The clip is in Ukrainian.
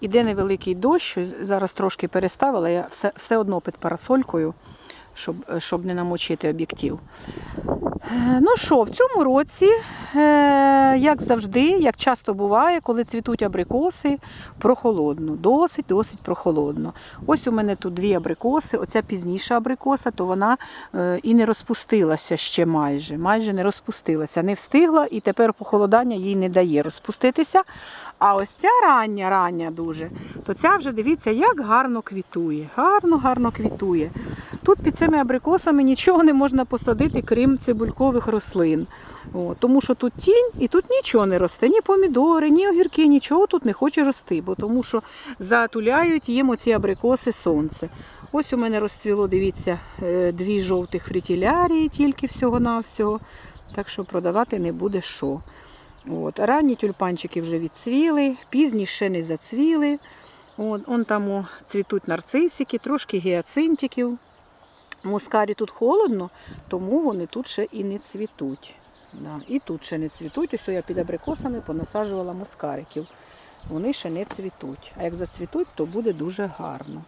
Іде невеликий дощ, що зараз трошки переставила, я все, все одно під парасолькою, щоб, щоб не намочити об'єктив. Е, Ну що, в цьому році, як завжди, як часто буває, коли цвітуть абрикоси, прохолодно, досить, досить прохолодно. Ось у мене тут дві абрикоси. Оця пізніша абрикоса, то вона е, і не розпустилася ще майже. Майже не розпустилася, не встигла, і тепер похолодання їй не дає розпуститися. А ось ця рання, рання дуже, то ця вже дивіться, як гарно квітує. Гарно, гарно квітує. Тут під цими абрикосами нічого не можна посадити, крім цибулькових рослин. О, тому що тут тінь і тут нічого не росте, ні помідори, ні огірки, нічого тут не хоче рости, бо тому що затуляють їм оці абрикоси сонце. Ось у мене розцвіло, дивіться, е, дві жовтих фрітілярії тільки всього-навсього. Так що продавати не буде що. От. Ранні тюльпанчики вже відцвіли, пізні ще не зацвіли. От, он там о, цвітуть нарцисики, трошки гіацинтиків. Мускарі тут холодно, тому вони тут ще і не цвітуть. Да. І тут ще не цвітуть. Ось я під абрикосами понасаджувала мускариків. Вони ще не цвітуть. А як зацвітуть, то буде дуже гарно.